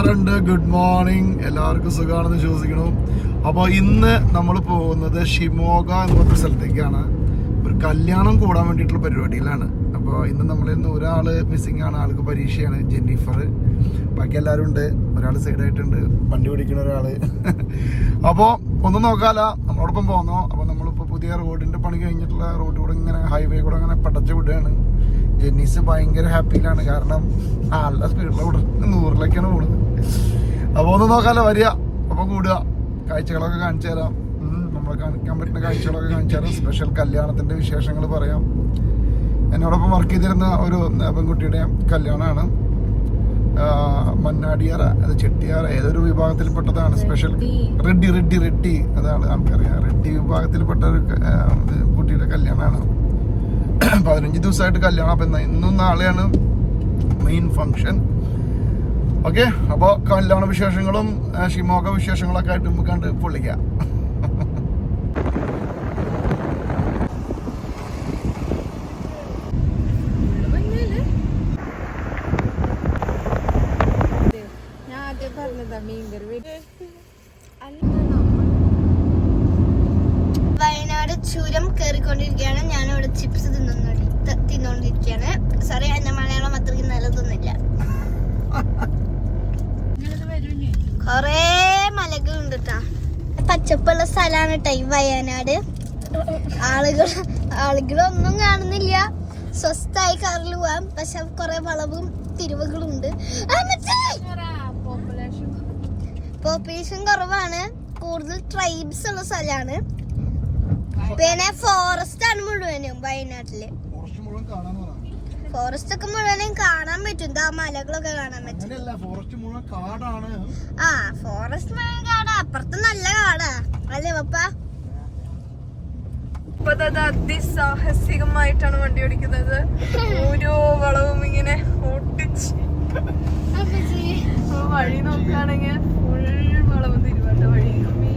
നമസ്കാരമുണ്ട് good morning എല്ലാവർക്കും സുഖമാണെന്ന് വിശ്വസിക്കണു അപ്പോൾ ഇന്ന് നമ്മൾ പോകുന്നത് ഷിമോഗ എന്ന് പറഞ്ഞ സ്ഥലത്തേക്കാണ്. ഒരു കല്യാണം കൂടാൻ വേണ്ടിയിട്ടുള്ള പരിപാടിയിലാണ് അപ്പോൾ ഇന്ന് നമ്മളിൽ നിന്ന് ഒരാൾ മിസ്സിംഗ് ആണ്. ആൾക്ക് പരീക്ഷയാണ്. ജെന്നിഫർ ബാക്കി എല്ലാവരും ഉണ്ട്. ഒരാൾ സൈഡായിട്ടുണ്ട് വണ്ടി ഓടിക്കുന്ന ഒരാൾ അപ്പോൾ ഒന്നും നോക്കാല. നമ്മളോടൊപ്പം പോന്നു. അപ്പോൾ നമ്മളിപ്പോൾ പുതിയ റോഡിന്റെ പണി കഴിഞ്ഞിട്ടുള്ള റോഡ് കൂടെ ഇങ്ങനെ ഹൈവേ കൂടെ അങ്ങനെ പടച്ചു വിടുകയാണ്. ജെന്നീസ് ഭയങ്കര ഹാപ്പിയിലാണ് കാരണം നല്ല സ്പീഡിലൂടെ നൂറിലേക്കാണ് പോകുന്നത് അപ്പോൾ ഒന്ന് നോക്കാലോ വരിക. അപ്പോൾ കൂടുക. കാഴ്ചകളൊക്കെ കാണിച്ചു തരാം. നമ്മളെ കാണിക്കാൻ പറ്റുന്ന കാഴ്ചകളൊക്കെ കാണിച്ചു തരാം. സ്പെഷ്യൽ കല്യാണത്തിന്റെ വിശേഷങ്ങൾ പറയാം. എന്നോടൊപ്പം വർക്ക് ചെയ്തിരുന്ന ഒരു പെൺകുട്ടിയുടെ കല്യാണമാണ്. മന്നാടിയാറ അത് ചെട്ടിയാറ ഏതൊരു വിഭാഗത്തിൽപ്പെട്ടതാണ്. സ്പെഷ്യൽ റെഡ്ഡി. റെഡ്ഡി റെഡ്ഡി അതാണ് ആൾക്കറിയാം റെഡ്ഡി വിഭാഗത്തിൽപ്പെട്ട ഒരു കുട്ടിയുടെ കല്യാണമാണ്. പതിനഞ്ച് ദിവസമായിട്ട് കല്യാണം. അപ്പം ഇന്നും നാളെയാണ് മെയിൻ ഫങ്ഷൻ ഓക്കെ അപ്പോൾ കല്യാണ വിശേഷങ്ങളും ഷിമോക വിശേഷങ്ങളൊക്കെ ആയിട്ട് നമുക്ക് കണ്ട് പൊള്ളിക്കാം. ഞാൻ ആദ്യം പറഞ്ഞതാ മീൻകറി വയനാട് ചുരം കയറിക്കൊണ്ടിരിക്കുകയാണ് ഞാൻ ഇവിടെ ചിപ്സ് തിന്നോണ്ടിരിക്കുകയാണ്. സോറി എന്റെ മലയാളം അത്രയ്ക്ക് നല്ലതൊന്നുമില്ല. കൊറേ മലകളുണ്ട് കേട്ടാ പച്ചപ്പുള്ള സ്ഥലമാണ് കേട്ടോ ഈ വയനാട്. ആളുകൾ ആളുകളൊന്നും കാണുന്നില്ല. സ്വസ്ഥായി കാറിൽ പോവാം. പക്ഷെ കുറെ വളവും തിരിവുകളും ഉണ്ട് പോപ്പുലേഷൻ കുറവാണ്. കൂടുതൽ ട്രൈബ്സ് ഉള്ള സ്ഥലമാണ് പിന്നെ ഫോറസ്റ്റ് ആണ് മുഴുവനും വയനാട്ടിൽ. ഫോറസ്റ്റ് ഒക്കെ മുഴുവനും കാണാൻ പറ്റും. ദാ മലകളൊക്കെ കാണാൻ പറ്റും? ഫോറസ്റ്റ് മുഴുവൻ കാടാണ്. ആ ഫോറസ്റ്റ് മുഴുവൻ കാടാ. അപ്പുറത്ത് നല്ല കാടാ. അല്ലേ പപ്പ? ഇപ്പൊ അത് അതിസാഹസികമായിട്ടാണ് വണ്ടി ഓടിക്കുന്നത്. ഓരോ വളവും ഇങ്ങനെ ഓട്ടിച്ച്. വഴി നോക്കുകയാണെങ്കിൽ ഫുൾ വളവ് തിരുവല്ല വഴി അമ്മേ.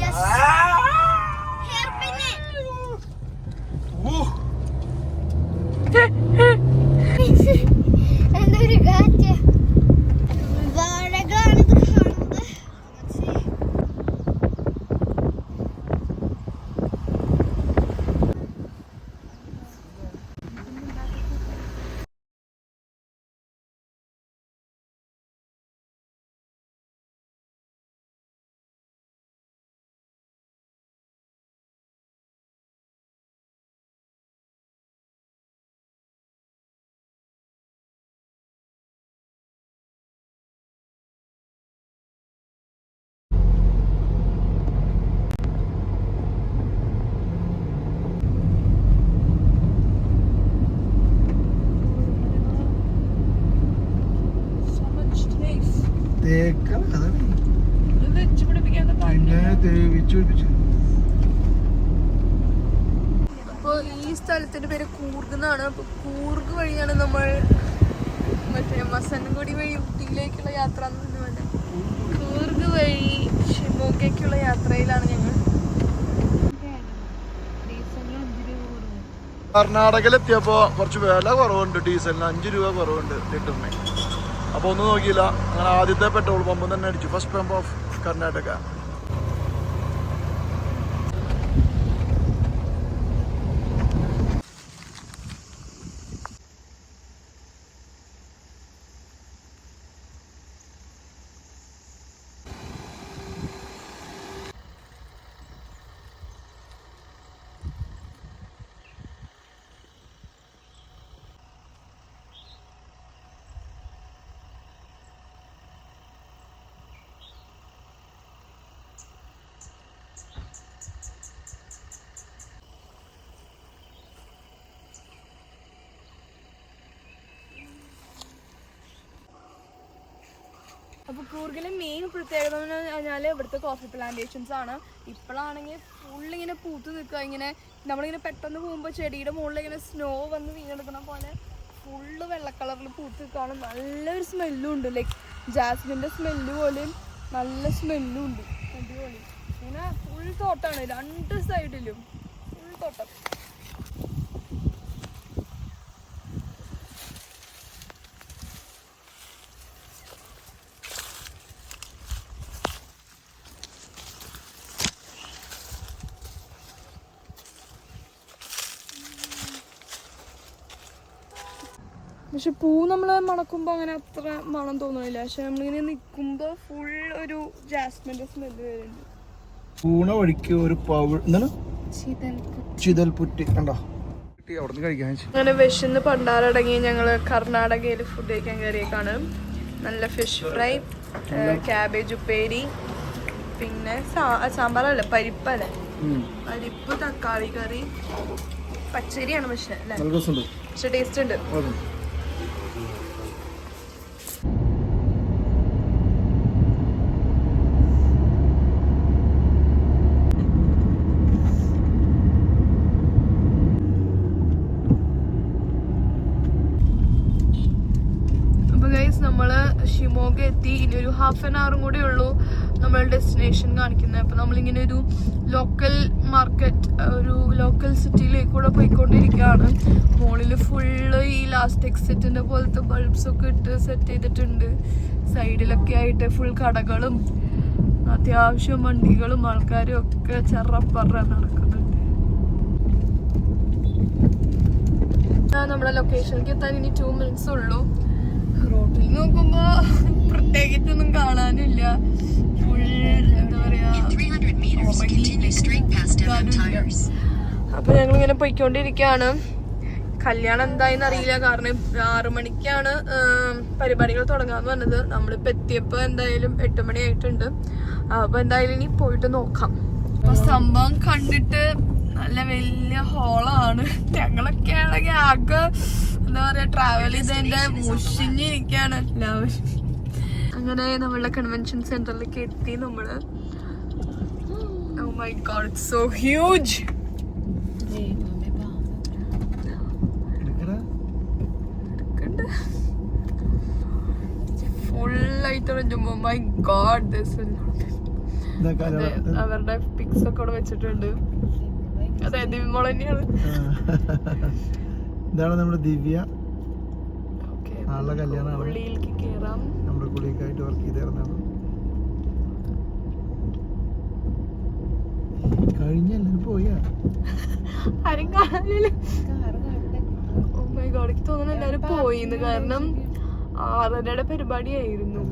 Yes. Hairpin. തേക്ക അതാണ് ഇത് വെച്ച് പിടിപ്പിക്കാത്ത പിന്നെ തേവിച്ച് പിടിപ്പിച്ച് അപ്പോൾ ഈ സ്ഥലത്തിന്റെ പേര് കൂർഗ് എന്നാണ്. അപ്പോൾ കൂർഗ് വഴിയാണ് നമ്മൾ മറ്റേ മസനഗുഡി വഴി ഊട്ടിയിലേക്കുള്ള യാത്ര കൂർഗ് വഴി ഷിമോഗയ്ക്കുള്ള യാത്രയിലാണ് ഞങ്ങൾ. കർണാടകയിലെത്തിയപ്പോൾ കുറച്ച് വില കുറവുണ്ട്. ഡീസലിന് അഞ്ച് രൂപ കുറവുണ്ട് ലിറ്ററിന്. അപ്പോൾ ഒന്നും നോക്കിയില്ല. അങ്ങനെ ആദ്യത്തെ പെട്രോൾ പമ്പ് തന്നെ അടിച്ചു. ഫസ്റ്റ് പമ്പ് ഓഫ് കർണാടക അപ്പോൾ കൂർഗിലെ മെയിൻ പ്രത്യേകത എന്ന് പറഞ്ഞാൽ ഇവിടുത്തെ കോഫി പ്ലാന്റേഷൻസ് ആണ്. ഇപ്പോഴാണെങ്കിൽ ഫുള്ളിങ്ങനെ പൂത്ത് നിൽക്കുക ഇങ്ങനെ നമ്മളിങ്ങനെ പെട്ടെന്ന് പോകുമ്പോൾ ചെടിയുടെ മുകളിൽ ഇങ്ങനെ സ്നോ വന്ന് വീണെടുക്കുന്ന പോലെ ഫുള്ള് വെള്ള കളറിൽ പൂത്ത് നിൽക്കുകയാണ് നല്ലൊരു സ്മെല്ലും ഉണ്ട്. ലൈക്ക് ജാസ്മിന്റെ സ്മെല്ല് പോലെയും നല്ല സ്മെല്ലും ഉണ്ട്. അടിപൊളി. ഇങ്ങനെ ഫുൾ തോട്ടമാണ് രണ്ട് സൈഡിലും ഫുൾ തോട്ടം. പക്ഷെ പൂ നമ്മൾ മണക്കുമ്പോ അങ്ങനെ അത്ര മണം തോന്നുന്നില്ല പക്ഷെ നമ്മളിങ്ങനെ നിൽക്കുമ്പോൾ ഫുൾ ഒരു ജാസ്മിന്റെ സ്മെല്ല് വരുന്നുണ്ട്. പൂണ വഴിക്ക് ഒരു പവ എന്താണ്? ചിതൽ പുറ്റി കണ്ടോ? അങ്ങനെ വിശന്ന് പണ്ടാറടങ്ങി ഞങ്ങൾ കർണാടകയിൽ ഫുഡ് കഴിക്കാൻ കയറിയേക്കാണ് നല്ല ഫിഷ് ഫ്രൈ ക്യാബേജ് ഉപ്പേരി പിന്നെ സാമ്പാറല്ല പരിപ്പല്ലേ? പരിപ്പ് തക്കാളി കറി പച്ചരിയാണ് പക്ഷെ പക്ഷെ ടേസ്റ്റ് ഉണ്ട് അതെ. അപ്പൊ ഗൈസ് നമ്മൾ ഷിമോഗ എത്തി. ഇനി ഒരു ഹാഫ് ആൻ അവറും കൂടെ ഉള്ളൂ നമ്മൾ ഡെസ്റ്റിനേഷൻ കാണിക്കുന്നത്. അപ്പം നമ്മളിങ്ങനെ ഒരു ലോക്കൽ മാർക്കറ്റ് ഒരു ലോക്കൽ സിറ്റിയിലേക്ക് കൂടെ പോയിക്കൊണ്ടിരിക്കുകയാണ്. മോളിൽ ഫുള്ള് ഈ ലാസ്റ്റ് എക്സിറ്റിന്റെ പോലത്തെ ബൾബ്സൊക്കെ ഇട്ട് സെറ്റ് ചെയ്തിട്ടുണ്ട്. സൈഡിലൊക്കെ ആയിട്ട് ഫുൾ കടകളും അത്യാവശ്യം വണ്ടികളും ആൾക്കാരും ഒക്കെ ചെറപ്പറ നടക്കുന്നുണ്ട്. നമ്മുടെ ലൊക്കേഷനിലേക്ക് എത്താൻ ഇനി ടു മിനിറ്റ്സ് ഉള്ളൂ. റോട്ടിൽ നോക്കുമ്പോ പ്രത്യേകിച്ചൊന്നും കാണാനില്ല. ഫുൾ എന്താ പറയാ. അപ്പൊ ഞങ്ങൾ ഇങ്ങനെ പോയിക്കൊണ്ടിരിക്കുകയാണ് കല്യാണം എന്തായെന്ന് അറിയില്ല. കാരണം ആറു മണിക്കാണ് പരിപാടികൾ തുടങ്ങാന്ന് പറഞ്ഞത്. നമ്മളിപ്പോ എത്തിയപ്പോ എന്തായാലും എട്ട് മണി ആയിട്ടുണ്ട്. അപ്പൊ എന്തായാലും ഇനി പോയിട്ട് നോക്കാം. അപ്പൊ സംഭവം കണ്ടിട്ട് നല്ല വലിയ ഹോളാണ്. ഞങ്ങളൊക്കെ ആണെങ്കിൽ ആകെ എന്താ പറയാ ട്രാവൽ ചെയ്തതിന്റെ മുഷിഞ്ഞിരിക്കാണ്. എല്ലാവരും അങ്ങനെ നമ്മളുടെ കൺവെൻഷൻ സെന്ററിലേക്ക് എത്തി നമ്മൾ. ഓ my god so huge my god this കല്യാണം. അവരുടെ പിക്സ് ഒക്കെ അവിടെ വെച്ചിട്ടുണ്ട്. അതെ ദിവ്യമോൾ തന്നെയാണ്. ഇതാണ് നമ്മുടെ ദിവ്യ. ഓക്കെ ആളുടെ കല്യാണമാണ് ഉള്ളിയിലേക്ക് കേറാം. നമ്മുടെ കൂടെയൊക്കെ ആയിട്ട് വർക്ക് ചെയ്തിരുന്നതാണ് കഴിഞ്ഞ എല്ലാവരും പോയാ? ആരും എനിക്ക് തോന്നുന്നു എല്ലാവരും പോയിന്ന് കാരണം ആറരയുടെ പരിപാടിയായിരുന്നു.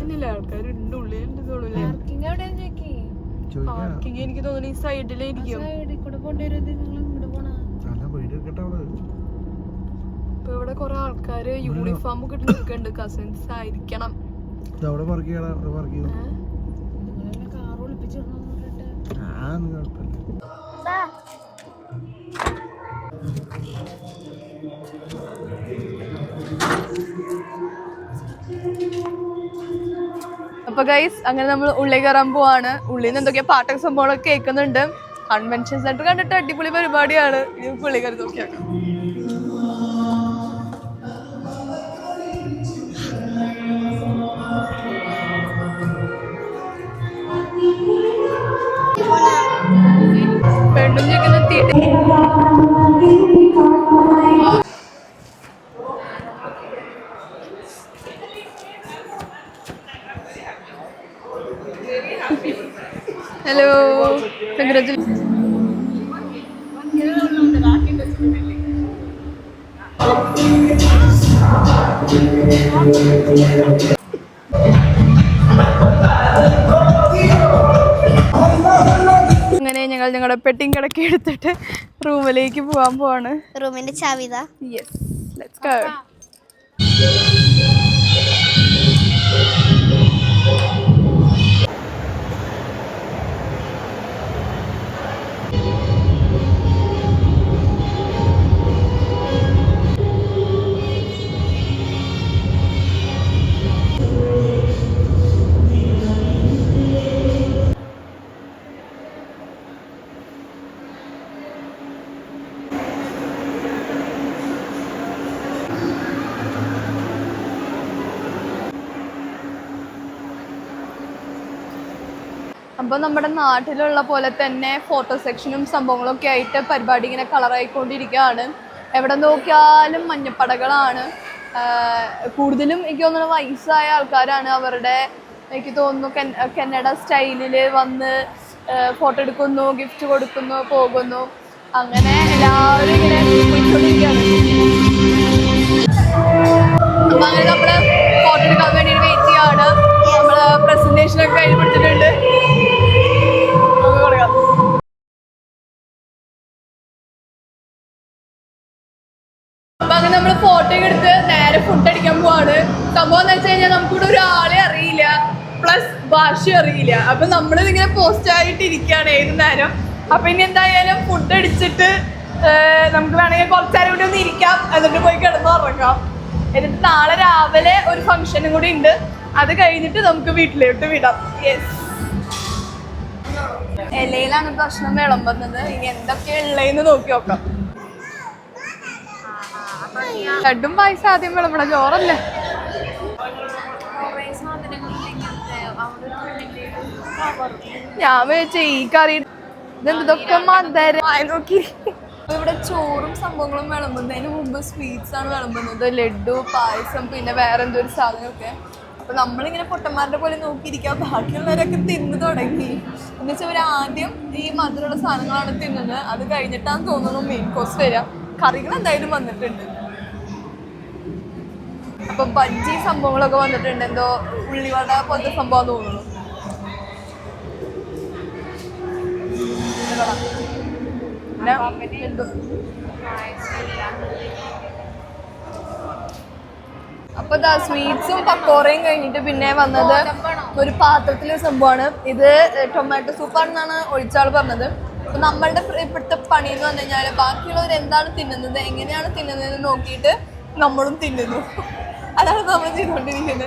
ഇല്ലില്ല ആൾക്കാരുണ്ട് ഉള്ളിലുണ്ട് തോന്നുന്നില്ല ചോദിക്കാ? പാർക്കിംഗ് എനിക്ക് തോന്നുന്നു ഈ സൈഡിലായിരിക്കും അല്ല വീട് എടുക്കട്ടെ അവൾ ഇപ്പൊ ഇവിടെ കൊറേ ആൾക്കാര് യൂണിഫോം ഒക്കെ ഇട്ട് നിൽക്കുന്നുണ്ട് കസിൻസ് ആയിരിക്കണം. അവിടെ വർക്ക് ചെയ്യണം വർക്ക് അപ്പൊ ഗൈസ് അങ്ങനെ നമ്മൾ ഉള്ളിൽ കയറാൻ പോവാണ്. ഉള്ളിൽ നിന്ന് എന്തൊക്കെയാ പാട്ടൊക്കെ സംഭവങ്ങളൊക്കെ കേൾക്കുന്നുണ്ട്. കൺവെൻഷൻ സെന്റർ കണ്ടിട്ട് അടിപൊളി പരിപാടിയാണ്. ഇനി ഉള്ളിൽ കയറി നോക്കിയാൽ പെണ്ണും ചെക്കുന്ന എത്തിയിട്ട് ഹലോ കൺഗ്രാറ്റുലേഷൻ അങ്ങനെ പെട്ടിയും കിടക്കി എടുത്തിട്ട് റൂമിലേക്ക് പോവാൻ പോവാണ്. റൂമിന്റെ ചാവിതാ. യെസ് ലെറ്റ്സ് ഗോ സംഭവം നമ്മുടെ നാട്ടിലുള്ള പോലെ തന്നെ ഫോട്ടോ സെക്ഷനും സംഭവങ്ങളൊക്കെ ആയിട്ട് പരിപാടി ഇങ്ങനെ കളറായിക്കൊണ്ടിരിക്കുകയാണ് എവിടെ നോക്കിയാലും മഞ്ഞപ്പടകളാണ്. കൂടുതലും എനിക്ക് തോന്നുന്നു വയസ്സായ ആൾക്കാരാണ് അവരുടെ എനിക്ക് തോന്നുന്നു കന്നഡ സ്റ്റൈലിൽ വന്ന് ഫോട്ടോ എടുക്കുന്നു ഗിഫ്റ്റ് കൊടുക്കുന്നു പോകുന്നു. അങ്ങനെ എല്ലാവരും ഇങ്ങനെ പോയിക്കൊണ്ടിരിക്കുകയാണ്. അപ്പം അങ്ങനെ നമ്മൾ ഫോട്ടോ എടുക്കാൻ വേണ്ടി വെയിറ്റ് ചെയ്യാണ്. നമ്മൾ പ്രസന്റേഷനൊക്കെ കഴിഞ്ഞിട്ടുണ്ട് ഒക്കെ എടുത്ത് നേരെ ഫുഡ് അടിക്കാൻ പോവാണ്. സംഭവം എന്ന് വെച്ച് കഴിഞ്ഞാൽ നമുക്കിവിടെ ഒരാളെ അറിയില്ല. പ്ലസ് ഭാഷ അറിയില്ല. അപ്പൊ നമ്മൾ ഇങ്ങനെ പോസ്റ്റ് ആയിട്ട് ഇരിക്കുകയാണ് ഏത് നേരം. അപ്പൊ ഇനി എന്തായാലും ഫുഡ് അടിച്ചിട്ട് നമുക്ക് വേണമെങ്കിൽ കുറച്ചേരം കൂടി ഒന്ന് ഇരിക്കാം. എന്നിട്ട് പോയി കിടന്ന് ഉറങ്ങാം. എന്നിട്ട് നാളെ രാവിലെ ഒരു ഫംഗ്ഷനും കൂടി ഉണ്ട്. അത് കഴിഞ്ഞിട്ട് നമുക്ക് വീട്ടിലോട്ട് വിടാം. യെസ് ഇലയിലാണ് ഭക്ഷണം വിളമ്പുന്നത്. ഇനി എന്തൊക്കെയാ ഉള്ളതെന്ന് നോക്കി നോക്കാം ലഡും പായസം ആദ്യം വിളമ്പട ചോറല്ലേ? ഞാൻ വെച്ച ഈ കറി ഇതെന്തൊക്കെ നോക്കി. ഇവിടെ ചോറും സംഭവങ്ങളും വിളമ്പുന്നതിന് മുമ്പ് സ്വീറ്റ്സ് ആണ് വിളമ്പുന്നത്. ലഡു പായസം പിന്നെ വേറെ എന്തോ ഒരു സാധനമൊക്കെ. അപ്പൊ നമ്മളിങ്ങനെ പൊട്ടന്മാരുടെ പോലെ നോക്കിയിരിക്കുക ബാക്കിയുള്ളവരൊക്കെ തിന്നു തുടങ്ങി. എന്ന് വെച്ചാൽ ഇവർ ആദ്യം ഈ മധുരമുള്ള സാധനങ്ങളാണ് തിന്നുന്നത്. അത് കഴിഞ്ഞിട്ടാന്ന് തോന്നുന്നു മെയിൻ കോഴ്സ് വരിക. കറികൾ എന്തായാലും വന്നിട്ടുണ്ട്. അപ്പൊ ബജ്ജി സംഭവങ്ങളൊക്കെ വന്നിട്ടുണ്ട്. എന്തോ ഉള്ളിവട പോലത്തെ സംഭവം തോന്നുന്നു. അപ്പൊ ദാ സ്വീറ്റ്സും പക്കോറയും കഴിഞ്ഞിട്ട് പിന്നെ വന്നത് ഒരു പാത്രത്തിലെ സംഭവമാണ്. ഇത് ടൊമാറ്റോ സൂപ്പാണെന്നാണ് ഒഴിച്ചാൾ പറഞ്ഞത്. അപ്പൊ നമ്മളുടെ ഇപ്പോഴത്തെ പണി എന്ന് പറഞ്ഞു ബാക്കിയുള്ളവർ എന്താണ് തിന്നുന്നത് എങ്ങനെയാണ് തിന്നുന്നത് നോക്കിയിട്ട് നമ്മളും തിന്നുന്നു. അതാണ് നമ്മൾ ചെയ്തുകൊണ്ടിരിക്കുന്നത്.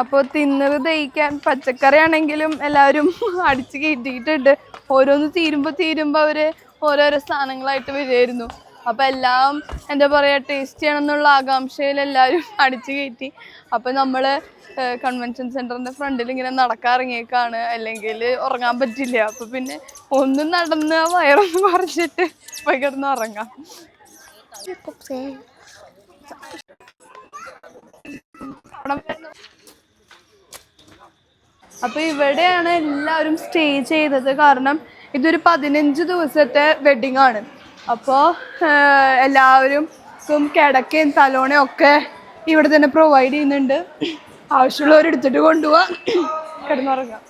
അപ്പോൾ തിന്നത് ദഹിക്കാൻ പച്ചക്കറി ആണെങ്കിലും എല്ലാവരും അടിച്ച് കയറ്റിയിട്ടുണ്ട് ഓരോന്ന് തീരുമ്പോൾ തീരുമ്പോൾ അവർ ഓരോരോ സാധനങ്ങളായിട്ട് വരുമായിരുന്നു അപ്പോൾ എല്ലാം എന്താ പറയുക ടേസ്റ്റ് ചെയ്യണമെന്നുള്ള ആകാംക്ഷയിൽ എല്ലാവരും അടിച്ചു കയറ്റി അപ്പോൾ നമ്മൾ കൺവെൻഷൻ സെന്ററിന്റെ ഫ്രണ്ടിൽ ഇങ്ങനെ നടക്കാറിങ്ങിയേക്കാണ് അല്ലെങ്കിൽ ഉറങ്ങാൻ പറ്റില്ല. അപ്പോൾ പിന്നെ ഒന്നും നടന്ന് വയറൊന്ന് കുറച്ചിട്ട് പോയി കിടന്ന് ഉറങ്ങാം. അപ്പൊ ഇവിടെയാണ് എല്ലാവരും സ്റ്റേ ചെയ്തത്. കാരണം ഇതൊരു പതിനഞ്ച് ദിവസത്തെ വെഡിങ് ആണ്. അപ്പോൾ എല്ലാവരും ഇപ്പം കിടക്കയും തലോണയും ഒക്കെ ഇവിടെ തന്നെ പ്രൊവൈഡ് ചെയ്യുന്നുണ്ട്. ആവശ്യമുള്ളവർ എടുത്തിട്ട് കൊണ്ടുപോവാം. കിടന്നുറങ്ങാം.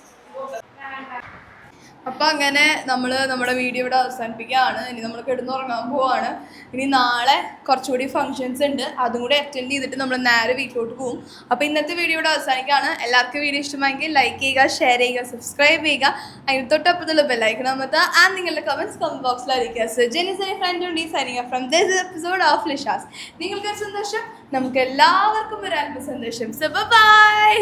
അപ്പൊ അങ്ങനെ നമ്മൾ നമ്മുടെ വീഡിയോ ഇവിടെ അവസാനിപ്പിക്കുകയാണ്. ഇനി നമ്മൾ കിടന്നുറങ്ങാൻ പോവാണ്. ഇനി നാളെ കുറച്ചുകൂടി ഫങ്ഷൻസ് ഉണ്ട്. അതും കൂടി അറ്റൻഡ് ചെയ്തിട്ട് നമ്മൾ നേരെ വീട്ടിലോട്ട് പോകും അപ്പോൾ ഇന്നത്തെ വീഡിയോ ഇവിടെ അവസാനിക്കുകയാണ്. എല്ലാവർക്കും വീഡിയോ ഇഷ്ടമായെങ്കിൽ ലൈക്ക് ചെയ്യുക ഷെയർ ചെയ്യുക സബ്സ്ക്രൈബ് ചെയ്യുക. അതിന് തൊട്ടപ്പുറത്തുള്ള ബെല്ലൈക്കൺ അമർത്തുക. ആൻഡ് നിങ്ങളുടെ comments comment signing from this episode of Lisha's നിങ്ങൾക്ക് സന്തോഷം. നമുക്ക് എല്ലാവർക്കും ഒരു അല്പ സന്തോഷം. So by